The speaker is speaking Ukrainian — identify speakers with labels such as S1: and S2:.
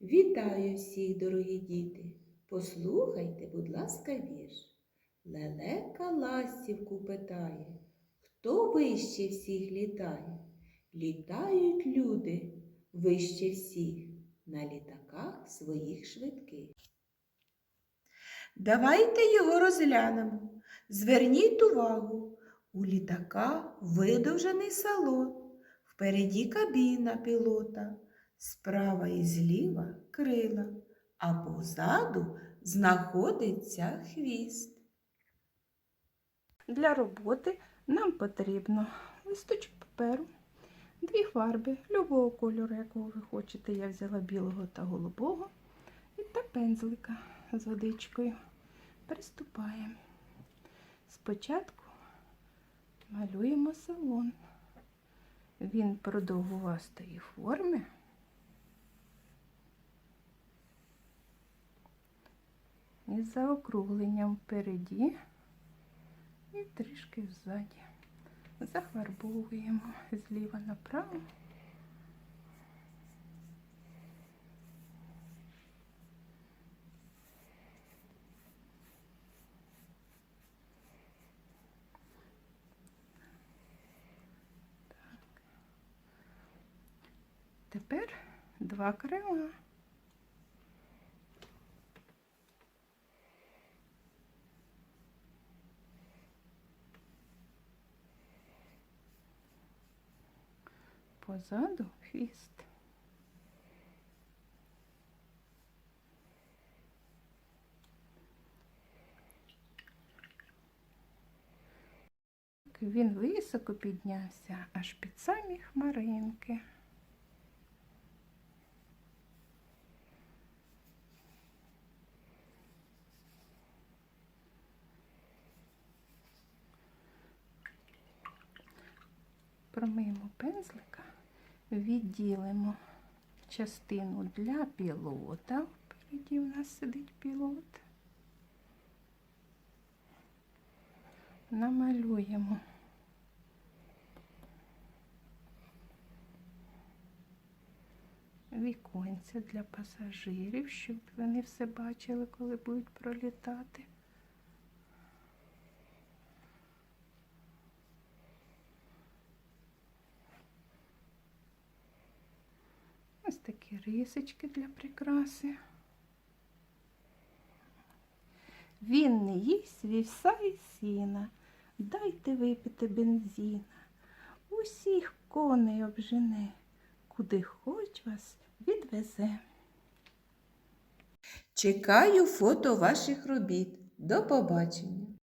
S1: Вітаю всіх, дорогі діти. Послухайте, будь ласка, вірш. Лелека ластівку питає, хто вище всіх літає? Літають люди вище всіх на літаках своїх швидких. Давайте його розглянемо. Зверніть увагу, у літака видовжений салон, впереді кабіна пілота, справа і зліва крила, а позаду знаходиться хвіст.
S2: Для роботи нам потрібно листочок паперу, дві фарби любого кольору, якого ви хочете. Я взяла білого та голубого і та пензлика з водичкою. Приступаємо. Спочатку малюємо салон. Він продовгувастої форми. Із заокругленням впереді і трішки ззаді. Зафарбовуємо зліва направо. Тепер два крила. Позаду хвіст. Він високо піднявся аж під самі хмаринки. Промиємо пензлика відділимо частину для пілота. Впереді у нас сидить пілот. Намалюємо. Віконця для пасажирів, щоб вони все бачили, коли будуть пролітати. Такі рисочки для прикраси. Він не їсть вівса і сіна. Дайте випити бензина. Усіх коней обжене, куди хоч вас відвезе.
S1: Чекаю фото ваших робіт. До побачення!